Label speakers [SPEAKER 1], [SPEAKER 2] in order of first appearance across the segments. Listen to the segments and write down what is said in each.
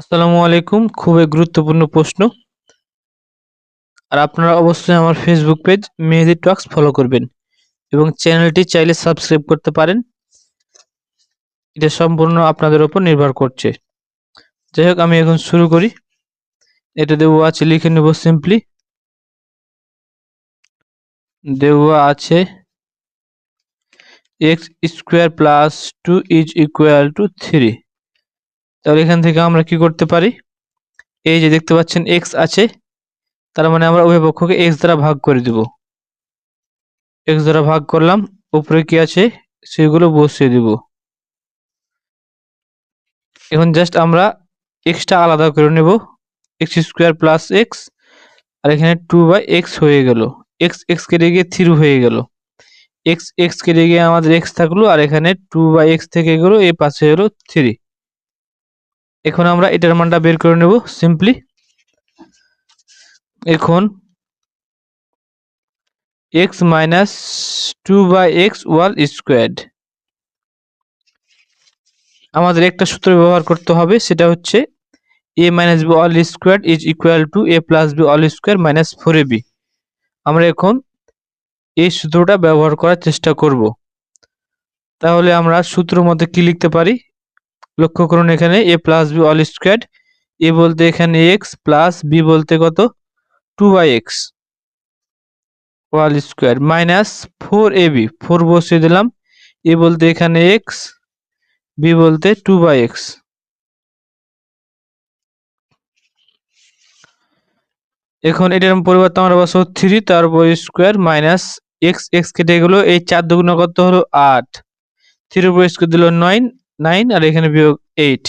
[SPEAKER 1] আসসালামু আলাইকুম। খুবই গুরুত্বপূর্ণ প্রশ্ন। আর আপনারা অবশ্যই আমার Facebook page Mehedi talks follow করবেন এবং চ্যানেলটি চাইলে সাবস্ক্রাইব করতে পারেন। এটা সম্পূর্ণ আপনাদের উপর নির্ভর করছে। যাই হোক, আমি এখন শুরু করি। এটা দেওয়া আছে, লিখে নেব সিম্পলি দেওয়া আছে X square plus two is equal to three তাহলে এখান থেকে আমরা কি করতে পারি? এই যে দেখতে পাচ্ছেন এক্স আছে, তার মানে আমরা উভয় পক্ষকে এক্স দ্বারা ভাগ করে দিব। এক্স দ্বারা ভাগ করলাম, উপরে কি আছে? সেগুলো বসিয়ে দিব। এখন জাস্ট আমরা এক্সটা আলাদা করে নেব। এক্স স্কোয়ার প্লাস এক্স আর এখানে টু বাই এক্স হয়ে গেল। এক্স এক্স কেটে গিয়ে থ্রি হয়ে গেল। এক্স এক্স কেটে গিয়ে আমাদের এক্স থাকল, আর এখানে টু বাই এক্স থেকে গেলো এ পাশে হলো থ্রি এখন আমরা এটার মানটা বের করে নেব সিম্পলি এখন X minus two by X whole square আমাদের একটা সূত্র ব্যবহার করতে হবে, সেটা হচ্ছে A minus B all square is equal to A plus B all square minus four A B আমরা এখন এই সূত্রটা ব্যবহার করার চেষ্টা করব। তাহলে আমরা সূত্র মধ্যে কি লিখতে পারি? লক্ষ্য করুন এখানে A plus B all square A বলতে এখানে এক্স প্লাস বি বলতে কত? Two by X whole square minus four A B four বসিয়ে দিলাম এ বলতে এখানে এক্স বি বলতে টু বাই এক্স এখন এটার পরিবর্তে আমরা বসাবো থ্রি তারপর স্কোয়ার মাইনাস এক্স এক্স কেটে গেলো, এই চার দুগুণ কত হলো? আট। থ্রি উপর স্কোয়ার দিল নয় নাইন আর এখানে বিয়োগ এইট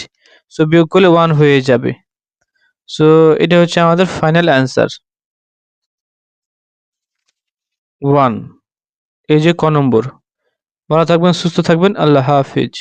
[SPEAKER 1] সো বিয়োগ করলে ওয়ান হয়ে যাবে। সো এটা হচ্ছে আমাদের ফাইনাল অ্যান্সার ওয়ান এই যে ক নম্বর। ভালো থাকবেন, সুস্থ থাকবেন, আল্লাহ হাফিজ।